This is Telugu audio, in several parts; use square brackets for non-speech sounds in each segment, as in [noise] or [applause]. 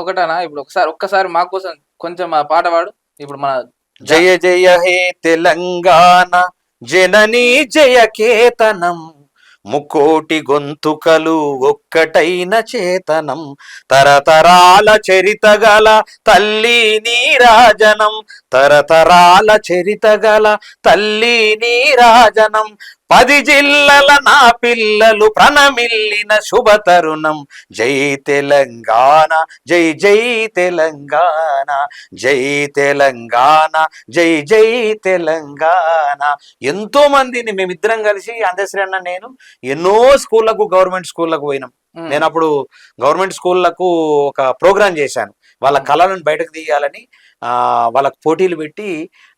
ఒకటనా? ఇప్పుడు ఒకసారి ఒక్కసారి మా కోసం కొంచెం ఆ పాట పాడు. ఇప్పుడు మన జయ జయ హే తెలంగాణ జననీ జయ కేతనం. ముకోటి గొంతుకలు ఒక్కటైన చేతనం. తరతరాల చరిత గల తల్లి నీరాజనం. తరతరాల చరిత గల తల్లి నీరాజనం. పది జిల్లల నా పిల్లలు ప్రణమిల్లిన శుభ తరుణం. జై తెలంగాణ జై జై తెలంగాణ జై తెలంగాణ జై జై తెలంగాణ. ఎంతో మందిని మేమిద్దరం కలిసి అందశ్రీ అన్న నేను ఎన్నో స్కూళ్ళకు గవర్నమెంట్ స్కూళ్ళకు పోయినాం. నేను అప్పుడు గవర్నమెంట్ స్కూళ్ళకు ఒక ప్రోగ్రాం చేశాను. వాళ్ళ కళలను బయటకు తీయాలని వాళ్ళకు పోటీలు పెట్టి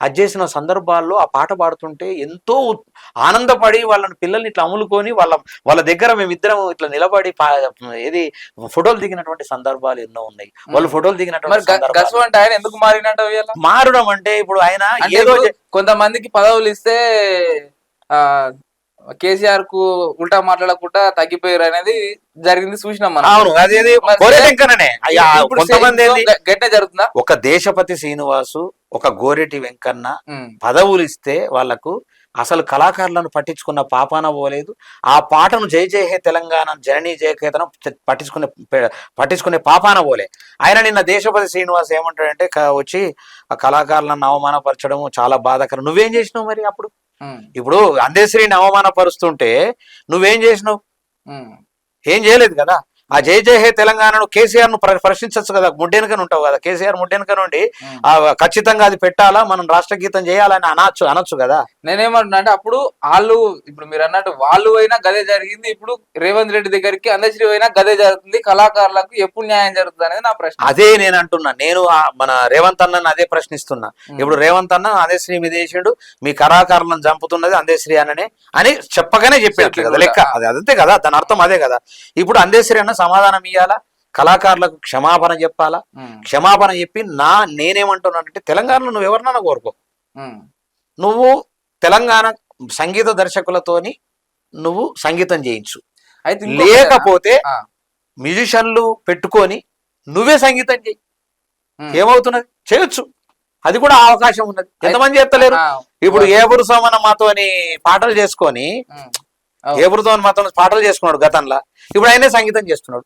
అది చేసిన సందర్భాల్లో ఆ పాట పాడుతుంటే ఎంతో ఆనందపడి వాళ్ళని పిల్లల్ని ఇట్లా అములుకొని వాళ్ళ వాళ్ళ దగ్గర మేమిద్దరం ఇట్లా నిలబడి ఏది ఫోటోలు దిగినటువంటి సందర్భాలు ఎన్నో ఉన్నాయి. వాళ్ళు ఫోటోలు దిగినటువంటి ఆయన ఎందుకు మారినట్టు మారడం అంటే ఇప్పుడు ఆయన ఏదో కొంతమందికి పదవులు ఇస్తే ఆ కేసీఆర్కు ఉల్టా మాట్లాడకుండా తగ్గిపోయారు అనేది జరిగింది చూసినాం మనం. అవును అదేది కొంతమంది గట్టే జరుగుతుందా? ఒక దేశపతి శ్రీనివాసు ఒక గోరెటి వెంకన్న పదవులు ఇస్తే వాళ్ళకు అసలు కళాకారులను పట్టించుకున్న పాపాన పోలేదు. ఆ పాటను జై జయ హే తెలంగాణ జననీ జయకేతనం పట్టించుకునే పట్టించుకునే పాపాన పోలే. ఆయన నిన్న దేశపతి శ్రీనివాస్ ఏమంటాడంటే వచ్చి ఆ కళాకారులను అవమానపరచడము చాలా బాధాకరం. నువ్వేం చేసినావు మరి అప్పుడు? ఇప్పుడు అందశ్రీని అవమానపరుస్తుంటే నువ్వేం చేసినావు? ఏం చేయలేదు కదా? ఆ జై జయ హే తెలంగాణను కేసీఆర్ను ప్రశ్నించచ్చు కదా ముడ్డెనకని ఉంటావు కదా కేసీఆర్ ముడ్డెనక నుండి ఖచ్చితంగా అది పెట్టాలా మనం రాష్ట్ర గీతం చేయాలని అనొచ్చు అనొచ్చు కదా? నేనేమంటున్నా అంటే అప్పుడు వాళ్ళు ఇప్పుడు మీరు అన్నట్టు వాళ్ళు అయినా గదే జరిగింది ఇప్పుడు రేవంత్ రెడ్డి దగ్గరికి అందశ్రీ అయినా గదే జరుగుతుంది కళాకారులకు ఎప్పుడు న్యాయం జరుగుతుంది అనేది నా ప్రశ్న. అదే నేను అంటున్నా నేను మన రేవంత్ అన్నని అదే ప్రశ్నిస్తున్నా. ఇప్పుడు రేవంత్ అన్న అందేశ్రీ మీద వేసిండు మీ కళాకారులను చంపుతున్నది అందేశ్రీ అన్ననే అని చెప్పగానే చెప్పేట్లు కదా లెక్క. అది అదంతే కదా దాని అర్థం అదే కదా. ఇప్పుడు అందేశ్రీ అన్న సమాధానం ఇవ్వాలా కళాకారులకు క్షమాపణ చెప్పాలా? క్షమాపణ చెప్పి నా నేనేమంటున్నానంటే తెలంగాణలో నువ్వు ఎవరినైనా కోరుకో. నువ్వు తెలంగాణ సంగీత దర్శకులతోని నువ్వు సంగీతం చేయించు. అయితే లేకపోతే మ్యూజిషియన్లు పెట్టుకొని నువ్వే సంగీతం చేయి. ఏమవుతున్నది? చేయొచ్చు. అది కూడా అవకాశం ఉన్నది. ఎంతమంది చేస్తలేరు? ఆ, ఇప్పుడు ఏ పురుషోమన మాతోని పాటలు చేసుకొని ఉమ్, ఏ పురుషోమన మాతో పాటలు చేసుకున్నాడు గతంలో. ఇప్పుడు ఆయనే సంగీతం చేస్తున్నాడు.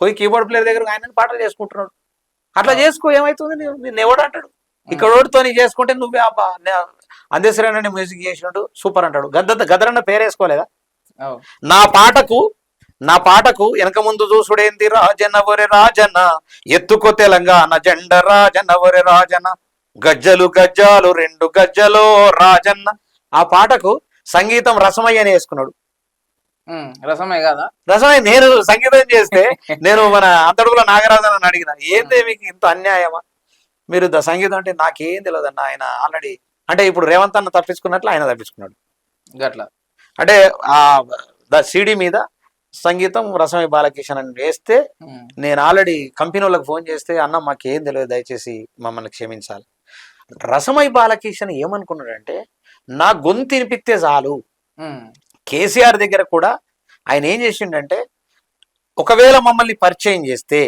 పోయి కీబోర్డ్ ప్లేయర్ దగ్గర ఆయన పాటలు చేసుకుంటున్నాడు. అట్లా చేసుకో ఏమవుతుంది నీ- నిన్ను ఎవడు అంటాడు? ఇక్కడ ఓడితో నీ చేసుకుంటే నువ్వే అబ్బా మ్యూజిక్ చేసినట్టు సూపర్ అంటాడు. గద్ద గదరన్న పేరేసుకోలేదా. నా పాటకు నా పాటకు వెనక ముందు చూసుడేంది రాజన్న ఒరే రాజన్న? ఎత్తుకో తెలంగాణ జెండ రాజన్న ఒరే రాజన్న. గజ్జలు గజ్జాలు రెండు గజ్జలో రాజన్న. ఆ పాటకు సంగీతం రసమయ్యని వేసుకున్నాడు. ఉమ్, రసమే కదా? రసమయ్య నేను సంగీతం చేస్తే [laughs] నేను మన అంతడుగుల నాగరాజన్ అడిగిన ఏంది మీకు ఇంత అన్యాయమా? మీరు ద సంగీతం అంటే నాకేం తెలియదు అన్న ఆయన ఆల్రెడీ అంటే ఇప్పుడు రేవంత్ అన్న తప్పించుకున్నట్లు ఆయన తప్పించుకున్నాడు. గట్ల. అంటే ఆ ద సిడి మీద సంగీతం రసమై బాలకిషన్ అని వేస్తే నేను ఆల్రెడీ కంపెనీ వాళ్ళకి ఫోన్ చేస్తే అన్న మాకేం తెలియదు దయచేసి మమ్మల్ని క్షమించాలి. రసమై బాలకిషన్ ఏమనుకున్నాడంటే నా గొంతు వినిపిస్తే చాలు. కేసీఆర్ దగ్గర కూడా ఆయన ఏం చేసిండంటే ఒకవేళ మమ్మల్ని పరిచయం చేస్తే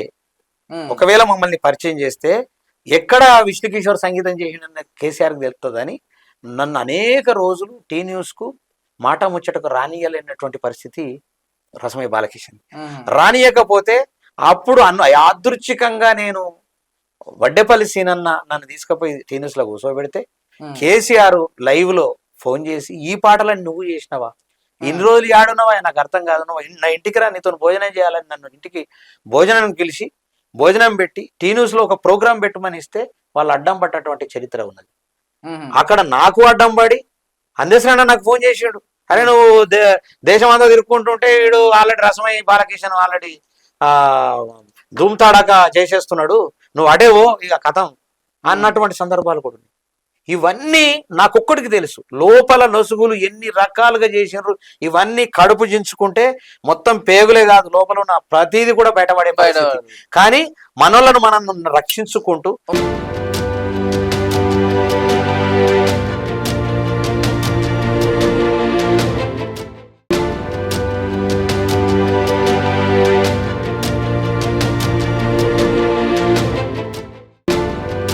ఒకవేళ మమ్మల్ని పరిచయం చేస్తే ఎక్కడ విష్ణు కిషోర్ సంగీతం చేసిండన్న కేసీఆర్కి తెలుస్తుందని నన్ను అనేక రోజులు టీ న్యూస్కు మాట ముచ్చటకు రానియలేనటువంటి పరిస్థితి రసమై బాలకిషన్. రానియకపోతే అప్పుడు అన్న యాదృచ్ఛికంగా నేను వడ్డేపల్లి సీనన్న నన్ను తీసుకుపోయి టీ న్యూస్లో కూర్చోబెడితే కేసీఆర్ లైవ్లో ఫోన్ చేసి ఈ పాటలను నువ్వు చేసినావా? ఇన్ని రోజులు ఆడున్నావా? నాకు అర్థం కాదు. నువ్వు నా ఇంటికి రా నీతో భోజనం చేయాలని నన్ను ఇంటికి భోజనం పిలిచి భోజనం పెట్టి టీ న్యూస్లో ఒక ప్రోగ్రాం పెట్టమని ఇస్తే వాళ్ళు అడ్డం పట్టటువంటి చరిత్ర ఉన్నది. అక్కడ నాకు అడ్డం పడి అందేశ్వరన్న నాకు ఫోన్ చేసాడు. అరే నువ్వు దేశం అంతా తిరుక్కుంటుంటే వీడు ఆల్రెడీ రసమై బాలకిషన్ ఆల్రెడీ ఆ ధూమ్తాడాక చేసేస్తున్నాడు. నువ్వు అడేవో ఇక కథం అన్నటువంటి సందర్భాలు కూడా ఇవన్నీ నాకొక్కడికి తెలుసు. లోపల నొసుగులు ఎన్ని రకాలుగా చేసినారు ఇవన్నీ కడుపు చించుకుంటే మొత్తం పేగులే కాదు లోపల ఉన్న ప్రతిదీ కూడా బయటపడే కానీ మనోళ్ళను మనం రక్షించుకుంటూ